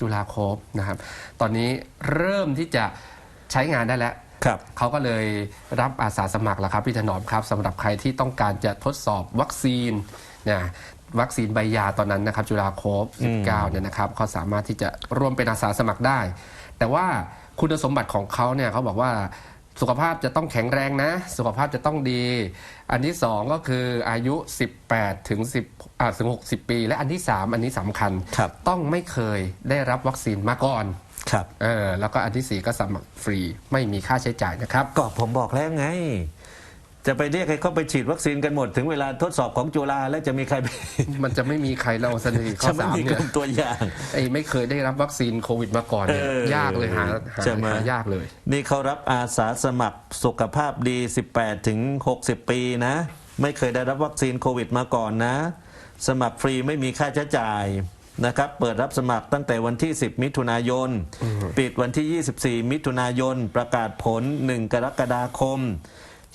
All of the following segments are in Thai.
จุฬาโคบนะครับ ตอนนี้เริ่มที่จะใช้งานได้แล้วครับเขาก็เลยรับอาสาสมัครแล้วครับพี่ถนอมครับสำหรับใครที่ต้องการจะทดสอบวัคซีนนะวัคซีนใบยาตอนนั้นนะครับ จุฬาโคบ19เนี่ยนะครับเขาสามารถที่จะร่วมเป็นอาสาสมัครได้ แต่ว่าคุณสมบัติของเขาเนี่ยเขาบอกว่า สุขภาพจะต้องแข็งแรงนะ สุขภาพจะต้องดี อันที่สองก็คืออายุ 18 ถึง 10อ่าถึง 60 ปี และอันที่ 3 อันนี้สำคัญ ครับ ต้องไม่เคยได้รับวัคซีนมาก่อนครับ เออแล้วก็อันที่ 4 ก็สมัครฟรีไม่มีค่าใช้จ่ายนะครับ ก็ผมบอกแล้วไง จะไปเรียกให้เขาไปฉีดวัคซีนกันหมด ถึงเวลาทดสอบของจุฬาแล้วจะมีใครไปมันจะไม่มีใครเราเสนอข้อจะไม่สามมีกเนี่ยลุ่มตัวอย่างไอ้ไม่เคยได้รับวัคซีนโควิดมาก่อนเนี่ยเออยากเลยหาหาใช่ไหมหายากเลย นี่เขารับอาสาสมัครสุขภาพดี 18ถึง60 ปีนะ ไม่เคยได้รับวัคซีนโควิดมาก่อนนะ สมัครฟรีไม่มีค่าใช้จ่ายนะครับเปิดรับสมัครตั้งแต่วันที่ 10 มิถุนายน ปิดวันที่ 24 มิถุนายน ประกาศผล 1 กรกฎาคม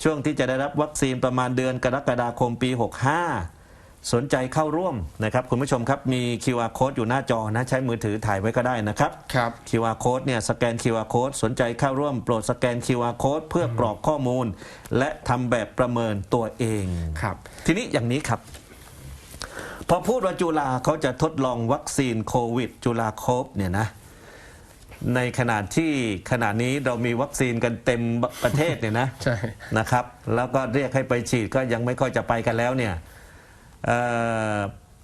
ช่วงที่จะได้รับวัคซีนประมาณเดือนกรกฎาคมปี 65 สนใจเข้าร่วมนะครับ คุณผู้ชมครับมี QR code อยู่หน้าจอนะ ใช้มือถือถ่ายไว้ก็ได้นะครับครับ QR code เนี่ยสแกน QR code สนใจเข้าร่วมโปรดสแกน QR code เพื่อกรอกข้อมูล และทำแบบประเมินตัวเองครับ ทีนี้อย่างนี้ครับพอพูดว่าจุฬาเขาจะทดลองวัคซีนโควิด จุฬาโคบเนี่ยนะ ในขณะที่ขณะนี้เรามีวัคซีนกันเต็มประเทศเนี่ยนะใช่นะครับ แล้วก็เรียกให้ไปฉีดก็ยังไม่ค่อยจะไปกันแล้วเนี่ยเอ่อ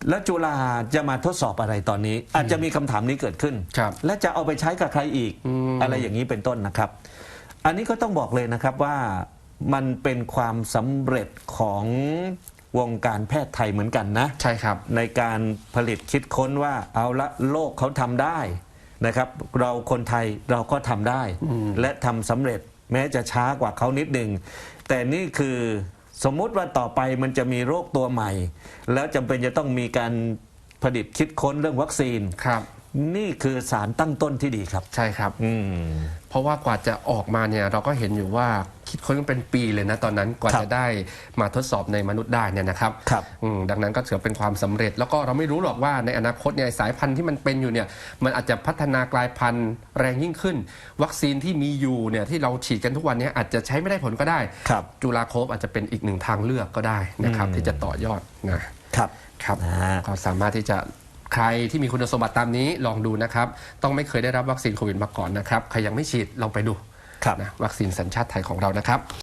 แล้วจุฬาจะมาทดสอบอะไรตอนนี้ อาจจะมีคำถามนี้เกิดขึ้นครับและจะเอาไปใช้กับใครอีกอะไรอย่างนี้เป็นต้นนะครับ อันนี้ก็ต้องบอกเลยนะครับว่ามันเป็นความสำเร็จของวงการแพทย์ไทยเหมือนกันนะ ใช่ครับ ในการผลิตคิดค้นว่าเอาละโลกเขาทำได้ นะครับ เราคนไทยเราก็ทำได้ และทำสำเร็จแม้จะช้ากว่าเขานิดหนึ่งแต่นี่คือสมมุติว่าต่อไปมันจะมีโรคตัวใหม่ แล้วจำเป็นจะต้องมีการผลิตคิดค้นเรื่องวัคซีนครับ นี่คือสารตั้งต้นที่ดีครับ ใช่ครับ อืม เพราะว่ากว่าจะออกมาเนี่ยเราก็เห็นอยู่ว่าคิดค้นกันเป็นปีเลยนะตอนนั้นกว่าครับจะได้มาทดสอบในมนุษย์ได้เนี่ยนะครับครับอืมดังนั้นก็ถือเป็นความสำเร็จ แล้วก็เราไม่รู้หรอกว่าในอนาคตเนี่ยสายพันธุ์ที่มันเป็นอยู่เนี่ยมันอาจจะพัฒนากลายพันธุ์แรงยิ่งขึ้น วัคซีนที่มีอยู่เนี่ยที่เราฉีดกันทุกวันเนี้อาจจะใช้ไม่ได้ผลก็ได้ ครับ จุฬาโคบอาจจะเป็นอีกหนึ่งทางเลือกก็ได้นะครับที่จะต่อยอดนะครับ ครับนะฮะ ก็สามารถที่จะ ใครที่มีคุณสมบัติตามนี้ลองดูนะครับ ต้องไม่เคยได้รับวัคซีนโควิดมาก่อนนะครับ ใครยังไม่ฉีดลองไปดูครับนะวัคซีนสัญชาติไทยของเรานะครับ